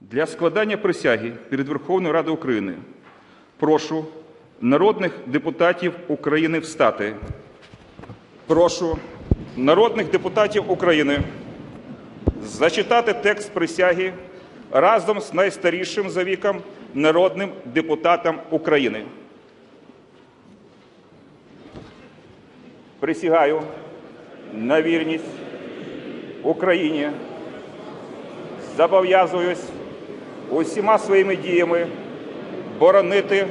Для складання присяги перед Верховною Радою України прошу народних депутатів України встати. Прошу народних депутатів України зачитати текст присяги разом з найстарішим за віком народним депутатом України. Присягаю на вірність Україні. Зобов'язуюсь усіма своїми діями боронити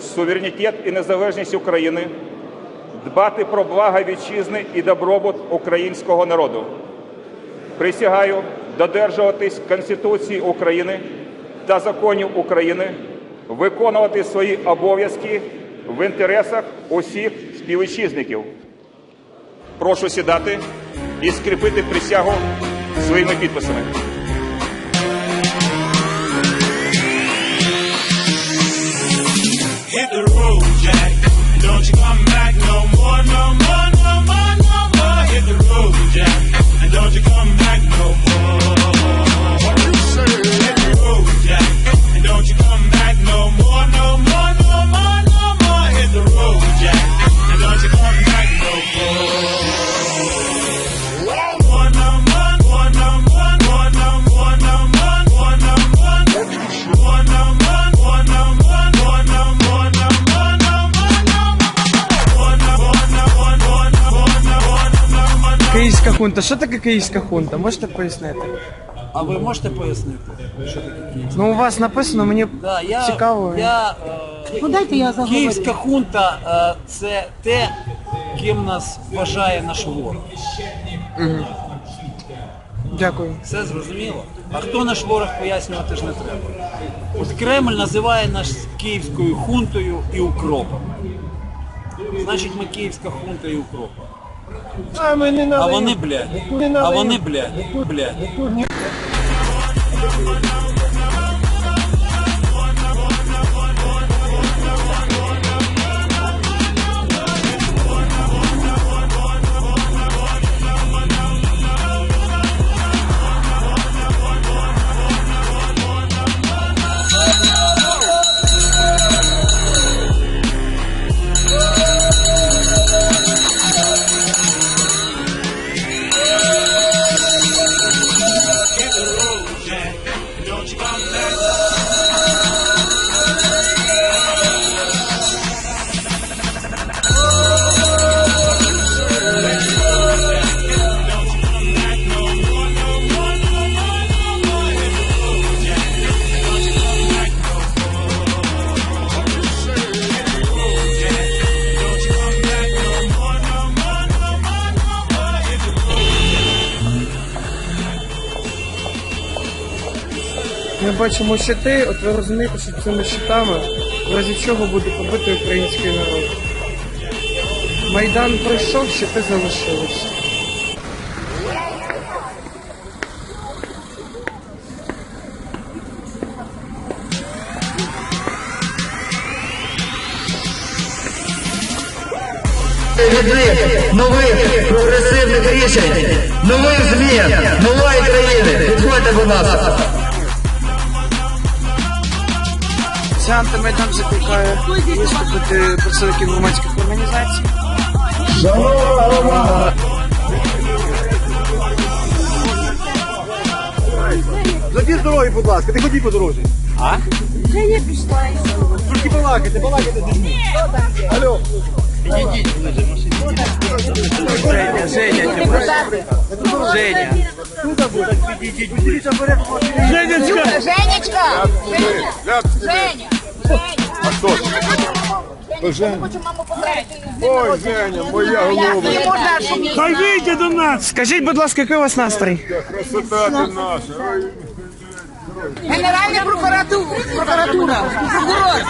суверенітет і незалежність України, дбати про благо вітчизни і добробут українського народу. Присягаю додержуватись Конституції України та законів України, виконувати свої обов'язки в інтересах усіх співвітчизників. Прошу сідати і скріпити присягу своїми підписами. Don't you come back no more, no more, no more, no more. Hit the road, Jack. And don't you хунта. Що таке київська хунта? Можете пояснити? А ви можете пояснити, що таке київська? Ну, у вас написано, мені Да, я, цікаво. Я, е, Ну дайте я заговорю. Київська хунта е, це те, ким нас вважає наш ворог. Дякую. Все зрозуміло? А хто наш ворог пояснювати ж не треба. От Кремль називає нас київською хунтою і укропом. Значить, ми київська хунта і укроп. А ми не А вони, блядь, а вони, блядь, блядь. Ми бачимо щити, от ви розумієте, що цими щитами, в разі чого буде побитий український народ. Майдан пройшов, щити залишилися. від нових прогресивних рішень, нових змін, нової країни. Підходьте, будь ласка. Ця там закликає виступити представників громадських організацій. Зайди з дороги, будь ласка, ти ході по дорозі. А? Вже я пішла. Тільки балакайте, балакайте з людьми. Алло. Женя, Женя, Женя. Підійдіть, підійдіть вперед. Женечка! Женечка! Женя! Женя! Хочу маму поздравити. Ой, Женя, моя голова. Не можна шуміти. Хай вийде до нас! Скажіть, будь ласка, який у вас настрій? Красота ти наша. Ой. Генеральна прокуратура. Прокуратура. Прокурор.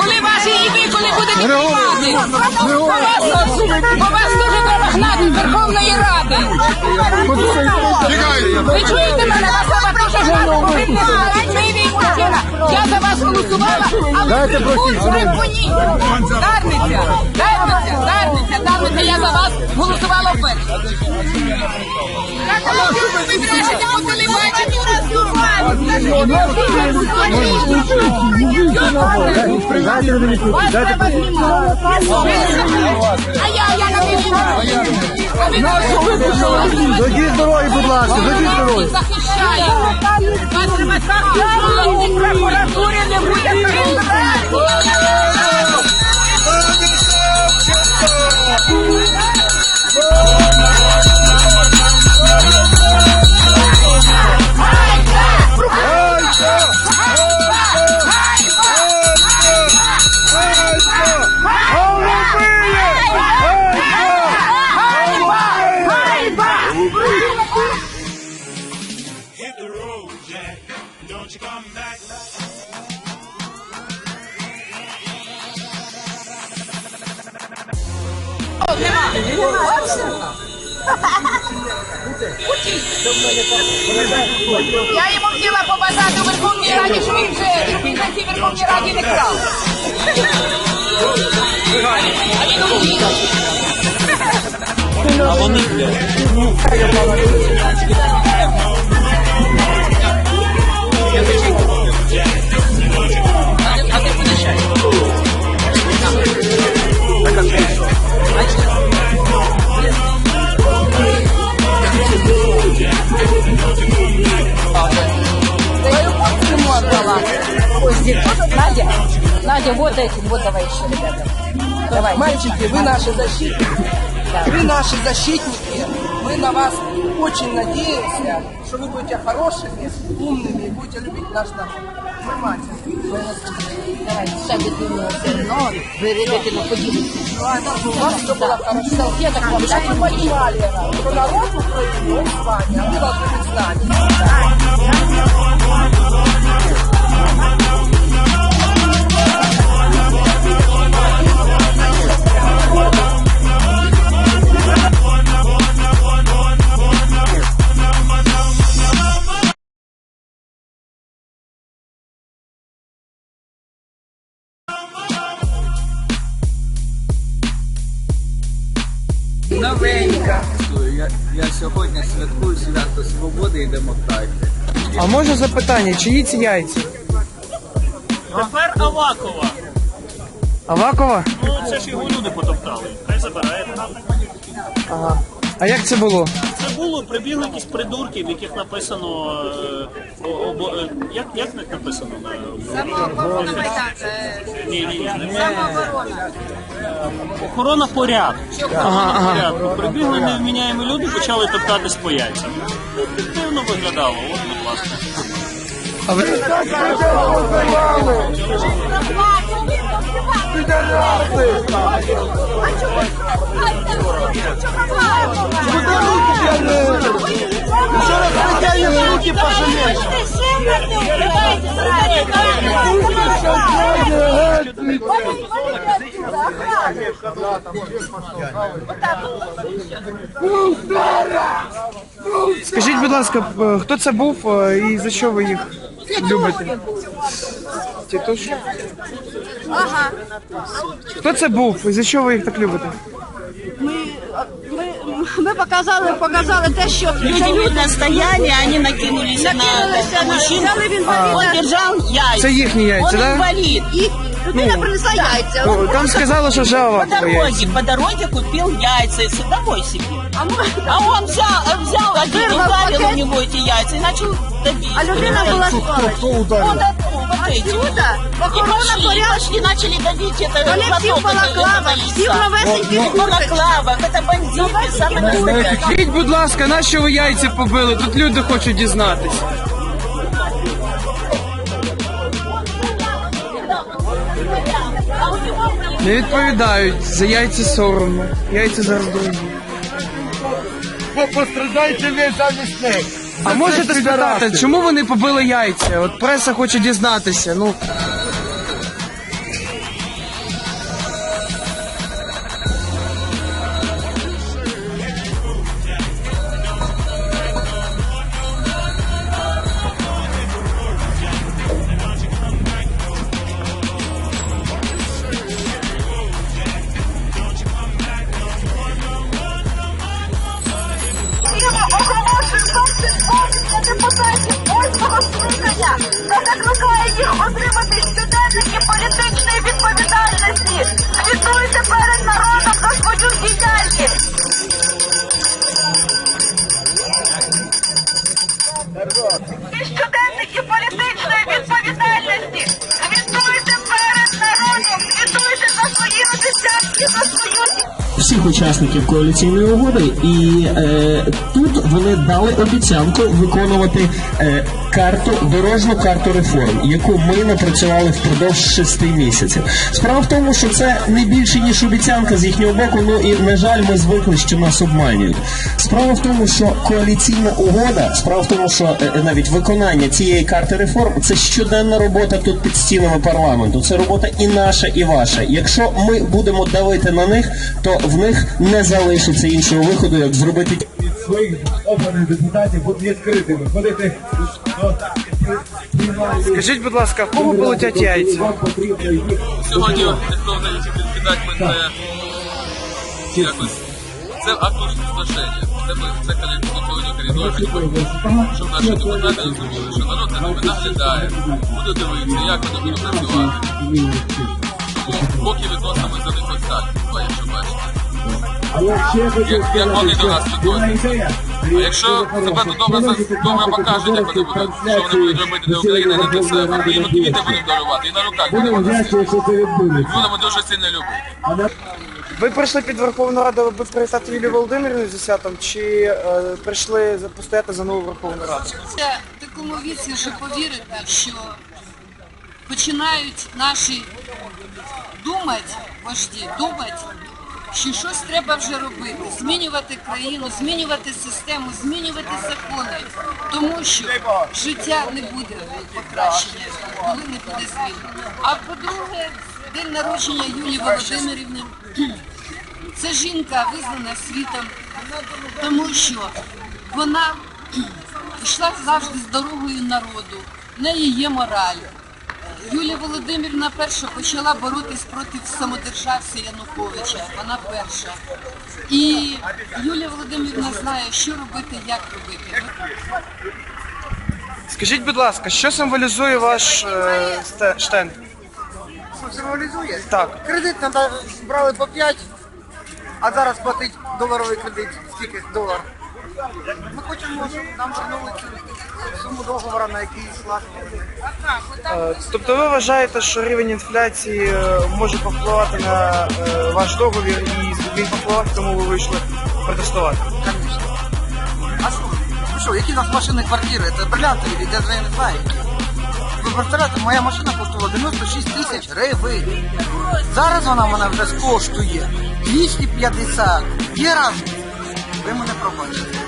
Коли ваші і коли будете знімати? по вас дуже треба Верховної Ради. Ви чуєте мене? Вас треба дуже гнати. Мужчина, я за вас голосувала, а ви прибуні. Дарниця, дарниця, дарниця, дарниця, я за вас голосувала вперше. Так, ви брешете? По телебаченню, а я, я на Зайдіть з дороги, будь ласка, зайдіть з дороги. захищаю. Не буде перебирати. Hit Don't you come back. Я йому хотіла побажати у Верховній Раді, що він вже, щоб він на цій Верховній Раді не крав. А вони блядь. Ой, здесь тоже Надя. Надя, вот этим, вот давай еще, ребята. Давай. Мальчики, вы наши защитники. Вы наши защитники. Мы на вас очень надеемся, что вы будете хорошими, умными и будете любить наш народ. Внимательно. Давай, сядет ему все равно, вы, ребята, ну, поделитесь. Ну, а это у вас все было хорошо. Салфеток вам Чтобы вы понимали, что народ Украины, он с вами, а вы должны быть с нами. Запитання, чиї ці яйця? Тепер Авакова. Авакова? Ну це ж його люди потоптали. Хай забирає. Ага. А як це було? Це було прибігли якісь придурки, в яких написано. е, о- обо- е, як, як в них написано на Самооборона Майдан. ні, ні, ні. Самооборона. Охорона порядку. Ага, ага. порядку. Прибігли невміняємі люди, почали топтатись по яйцям. Ну, Дивно виглядало, от, будь ласка. А ви... Скажіть, будь ласка, хто це був е, і за що ви їх любите? Тітуш? Ага. Хто це був і за що ви їх так любите? Ми, ми показали, показали те, що люди на стоянні, вони накинулися, на мужчину. Он держав яйця. Це їхні яйця, Он да? інвалід. І людина принесла яйця. Ну, там сказали, що По жава дороге, по дороге купил яйца и с- себе. А он взял, взял один, ударил у него эти яйца и начал давить. А людина была Кто, ударил? Вот, это, вот эти. И пошли, и пошли, начали давить это Вони всі в балаклавах, всі в новесеньких в балаклавах, это бандиты, самые крупные. Скажіть, будь ласка, на що ви яйця побили? Тут люди хочуть дізнатися. Не відповідають, за яйця соромно. Яйця зараз дорогі. Пострадайте ви замість них. А можете спитати, чому вони побили яйця? От преса хоче дізнатися. Ну всіх учасників коаліційної угоди, і е, тут вони дали обіцянку виконувати е, карту дорожню карту реформ, яку ми напрацювали впродовж шести місяців. Справа в тому, що це не більше ніж обіцянка з їхнього боку. Ну і на жаль, ми звикли, що нас обманюють. Справа в тому, що коаліційна угода, справа в тому, що е, е, навіть виконання цієї карти реформ це щоденна робота тут під стінами парламенту. Це робота і наша, і ваша. Якщо ми будемо давити на них, то в них не залишиться іншого виходу, як зробити своїх обраних депутатів бути відкритими, ходити до Скажіть, будь ласка, кому полетять яйця? Потрібно їх Сьогодні ніхто не відкидати мене якось. Це акт розглашення. Це ми це колективний коридор, щоб наші депутати розуміли, що народ за ними наглядає, буде дивитися, як вони будуть працювати. Тому поки відносимо за них ось так, якщо бачите. Як, як вони до нас підходять. А якщо тебе добре, добре покажуть, як вони будуть, що вони будуть робити для України, не для себе. Ми їм квіти будемо дарувати і на руках Будемо будемо носити. Будемо дуже сильно любити. Ви прийшли під Верховну Раду, аби привітати Юлію Володимирівну зі святом, чи е, прийшли постояти за нову Верховну Раду? Це в такому віці вже повірити, що починають наші думати, вожді, думати, що щось треба вже робити, змінювати країну, змінювати систему, змінювати закони, тому що життя не буде покращення, коли не буде змін. А по-друге, день народження Юлії Володимирівни. Це жінка визнана світом, тому що вона йшла завжди з дорогою народу. В неї є мораль. Володимирівна перша почала боротись проти самодержавця Януковича. Вона перша. І Юлія Володимирівна знає, що робити, як робити. Скажіть, будь ласка, що символізує ваш е, сте- штенд? Символізує? Так. Кредит нам брали по 5, а зараз платить доларовий кредит. Скільки долар? Ми хочемо, щоб нам вернули цю суму договору, на який скласти. Е, Тобто ви вважаєте, що рівень інфляції е, може повпливати на е, ваш договір і він повпливав, тому ви вийшли протестувати? А що? Ви що, які у нас машини квартири? Це бриллиантові, де я не знаю. Ви представляєте, моя машина коштувала 96 тисяч гривень. Зараз вона мене вже коштує 250. Є. Ви мене пробачите.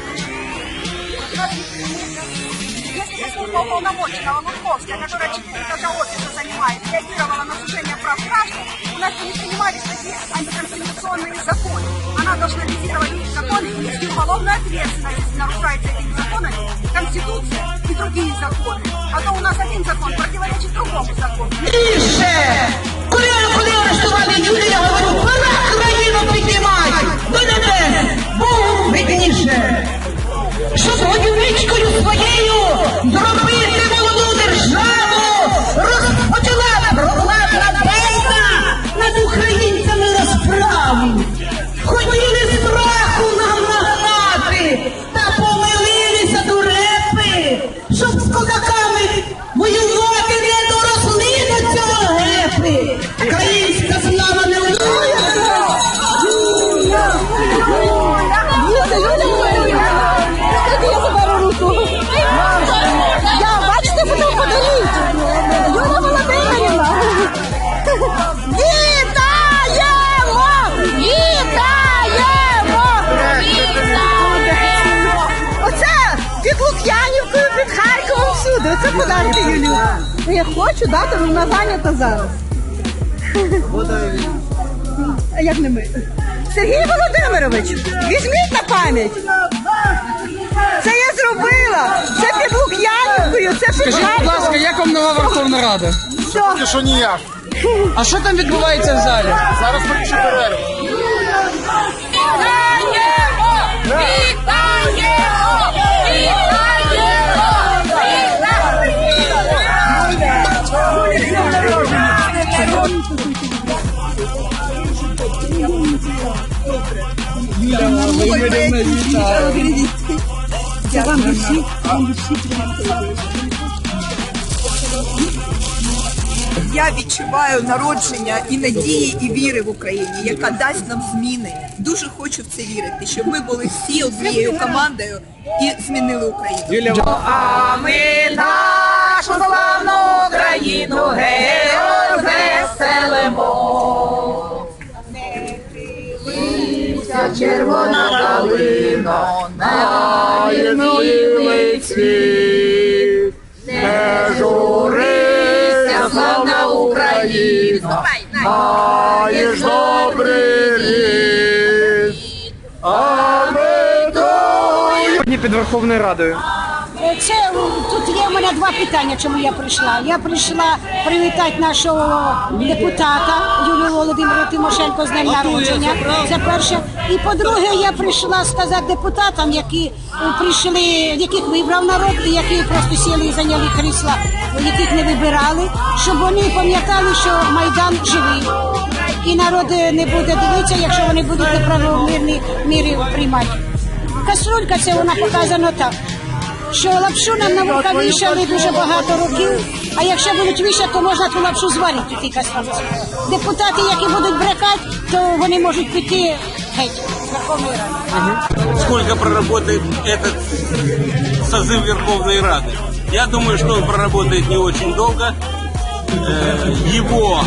Служба уполномоченного Лутковская, которая 4 этажа офиса занимает, реагировала на сужение прав граждан, у нас не принимались такие антиконституционные законы. Она должна визировать эти законы и нести уголовную ответственность, нарушается этими законами Конституция и другие законы. А то у нас один закон противоречит другому закону. Коли, коли арештували Юлію, хочу дати, але вона зайнята зараз. А як не ми? Сергій Володимирович, візьміть на пам'ять. Це я зробила. Це під Лук'янівкою, це під Скажіть, будь ласка, як вам нова Верховна Рада? Що? що ніяк. А що там відбувається в залі? Зараз перерву. Я відчуваю народження і надії, і віри в Україні, яка дасть нам зміни. Дуже хочу в це вірити, щоб ми були всі однією командою і змінили Україну. А ми нашу славну Україну героїв червона калина на єдиний цвіт. Не журися, славна Україна, маєш добрий рід. А ми Сьогодні під Верховною Радою. Це тут є в мене два питання, чому я прийшла. Я прийшла привітати нашого депутата Юлію Володимиру Тимошенко з днем народження. Це перше. І по-друге, я прийшла сказати депутатам, які е, прийшли, яких вибрав народ, і які просто сіли і зайняли крісла, яких не вибирали, щоб вони пам'ятали, що майдан живий. І народ е, не буде дивитися, якщо вони будуть неправомірні міри приймати. Каструлька це вона показана так що лапшу нам на вуха вішали дуже багато років, а якщо будуть вішати, то можна ту лапшу зварити у тій каструльці. Депутати, які будуть брехати, то вони можуть піти Ради. сколько проработает этот созыв Верховной Рады. Я думаю, что он проработает не очень долго. Э, Его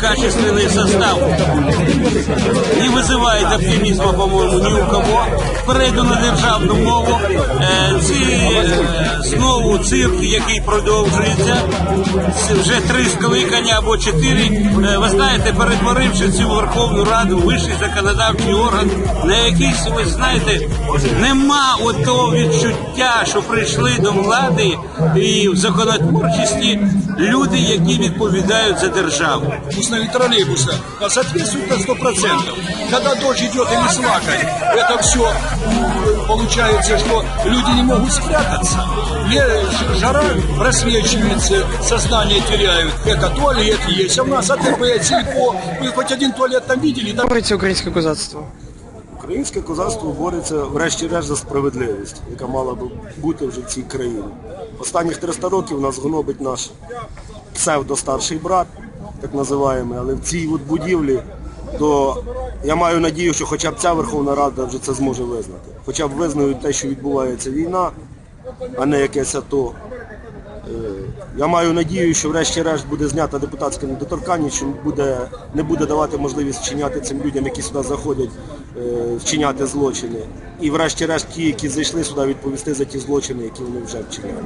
качественный состав не вызывает оптимизма, по-моему, ни у кого. Перейду на державну мову. Е, Ці е, знову цирк, який продовжується. Це вже три скликання або чотири. Е, Ви знаєте, перетворивши цю Верховну Раду, вищий законодавчий орган, на якийсь, ви знаєте, нема от того відчуття, що прийшли до влади і в законотворчості люди, які відповідають за державу. Пустили троллейбуса, а соответствует на 100%. Когда дождь идет или слякоть, это все получается, что люди не могут спрятаться. Не, жара просвечивается, сознание теряют. Это туалет есть, а у нас АТБ, сельпо. Вы хоть один туалет там видели? Там... Бореться українське козацтво. Українське козацтво бореться врешті-решт за справедливість, яка мала би бути вже в цій країні. Останніх 300 років нас гнобить наш псевдо-старший брат, так називаємо, але в цій от будівлі, то я маю надію, що хоча б ця Верховна Рада вже це зможе визнати. Хоча б визнають те, що відбувається війна, а не якесь АТО. Е, Я маю надію, що врешті-решт буде знята депутатська недоторканність, що буде, не буде давати можливість вчиняти цим людям, які сюди заходять, вчиняти злочини. І врешті-решт ті, які зайшли сюди, відповісти за ті злочини, які вони вже вчиняли.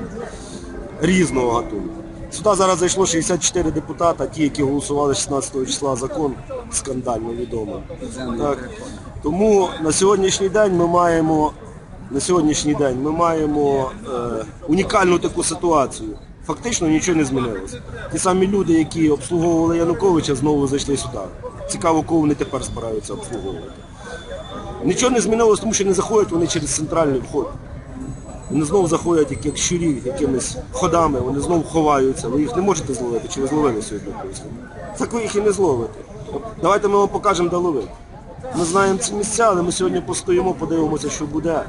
Різного гатунку. Сюди зараз зайшло 64 депутата, ті, які голосували 16 числа закон, скандально відомо. Так. Тому на сьогоднішній день ми маємо на сьогоднішній день ми маємо е, унікальну таку ситуацію. Фактично нічого не змінилося. Ті самі люди, які обслуговували Януковича, знову зайшли сюди. Цікаво, кого вони тепер збираються обслуговувати. Нічого не змінилося, тому що не заходять вони через центральний вход. Вони знову заходять як, як щурі, якимись ходами, вони знову ховаються. Ви їх не можете зловити, чи ви зловили сьогодні? Так ви їх і не зловите. Давайте ми вам покажемо, де ловити. Ми знаємо ці місця, але ми сьогодні постоїмо, подивимося, що буде.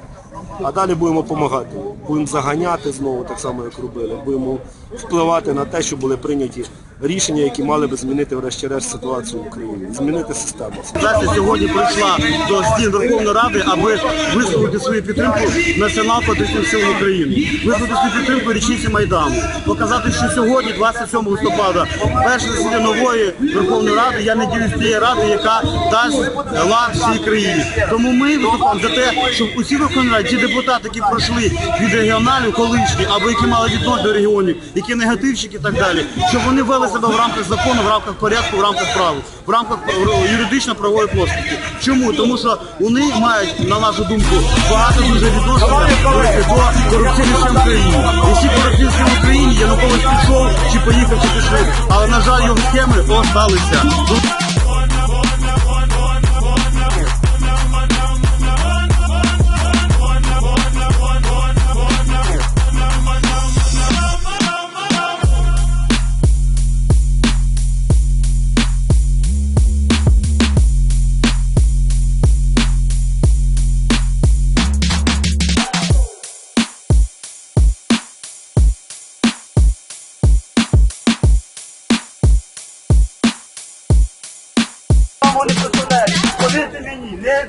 А далі будемо допомагати. Будемо заганяти знову, так само, як робили. Будемо впливати на те, що були прийняті рішення, які мали би змінити врешті-решт ситуацію в Україні, змінити систему. Організація сьогодні прийшла до стін Верховної Ради, аби висловити свою підтримку націонал-патріотичним силам України, висловити свою підтримку річниці Майдану, показати, що сьогодні, 27 листопада, перше засідання нової Верховної Ради, я надіюсь, тієї ради, яка дасть лад всій країні. Тому ми виступаємо за те, щоб усі Верховні Раді, ті депутати, які пройшли від регіоналів колишні, або які мали відношення до регіонів, які негативщики і так далі, щоб вони вели себе в рамках закону, в рамках порядку, в рамках права, в рамках юридично-правової плоскості. Чому? Тому що вони мають, на нашу думку, багато дуже відношення до корупційних в Україні. І всі в Україні Янукович пішов, чи поїхав, чи пішов. Але, на жаль, його схеми осталися.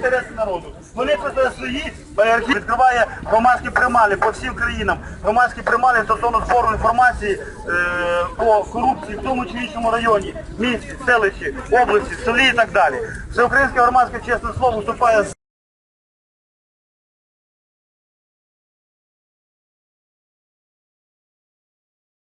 Інтереси народу. Вони просто свої відкриває громадські прималі по всім країнам. Громадські прималі стосовно збору інформації е, по корупції в тому чи іншому районі, місті, селищі, області, селі і так далі. Всеукраїнське громадське чесне слово виступає з